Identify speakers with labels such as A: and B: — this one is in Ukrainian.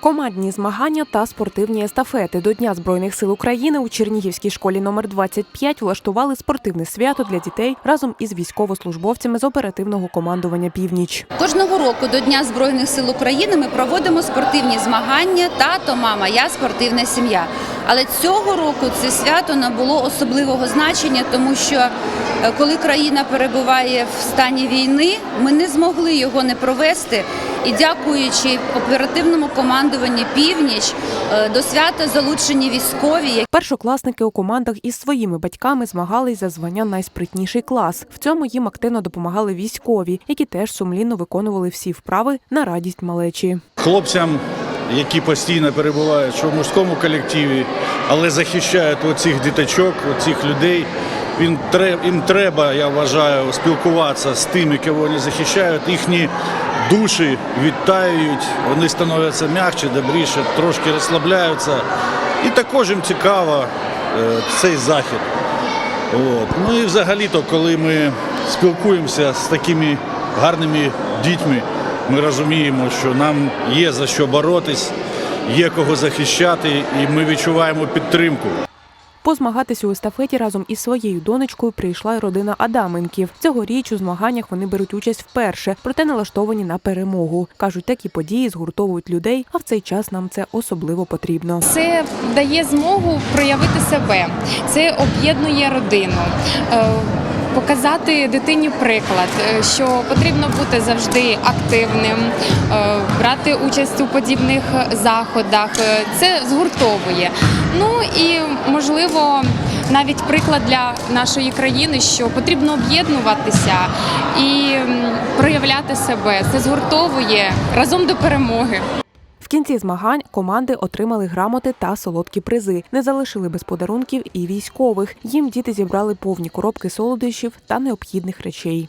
A: Командні змагання та спортивні естафети до Дня Збройних сил України у Чернігівській школі номер 25 влаштували спортивне свято для дітей разом із військовослужбовцями з оперативного командування Північ.
B: Кожного року до Дня Збройних сил України ми проводимо спортивні змагання Тато, мама, я спортивна сім'я. Але цього року це свято набуло особливого значення, тому що е, коли країна перебуває в стані війни, ми не змогли його не провести. І дякуючи оперативному командуванню Північ е, до свята залучені військові,
A: Першокласники у командах із своїми батьками змагались за звання найспритніший клас. В цьому їм активно допомагали військові, які теж сумлінно виконували всі вправи на радість малечі.
C: хлопцям, які постійно перебувають що в мужському колективі, але захищають оцих діточок, оцих людей. Їм треба, їм треба, я вважаю, спілкуватися з тими, кого вони захищають. Їхні душі відтаюють, вони становляться м'якше, добріше, трошки розслабляються. І також їм цікаво е, цей захід. От. Ну і взагалі-то, коли ми спілкуємося з такими гарними дітьми, ми розуміємо, що нам є за що боротись, є кого захищати, і ми відчуваємо підтримку.
A: Позмагатися у естафеті разом із своєю донечкою прийшла й родина Адаменків. Цьогоріч у змаганнях вони беруть участь вперше, проте налаштовані на перемогу. кажуть, такі події згуртовують людей, а в цей час нам це особливо потрібно.
D: Це дає змогу проявити себе, це об'єднує родину. Показати дитині приклад, е, що потрібно бути завжди активним, е, брати участь у подібних заходах. Е, Це згуртовує. Ну і можливо навіть приклад для нашої країни, що потрібно об'єднуватися і проявляти себе. Це згуртовує разом до перемоги.
A: Кінці змагань команди отримали грамоти та солодкі призи. Не залишили без подарунків і військових. Їм діти зібрали повні коробки солодощів та необхідних речей.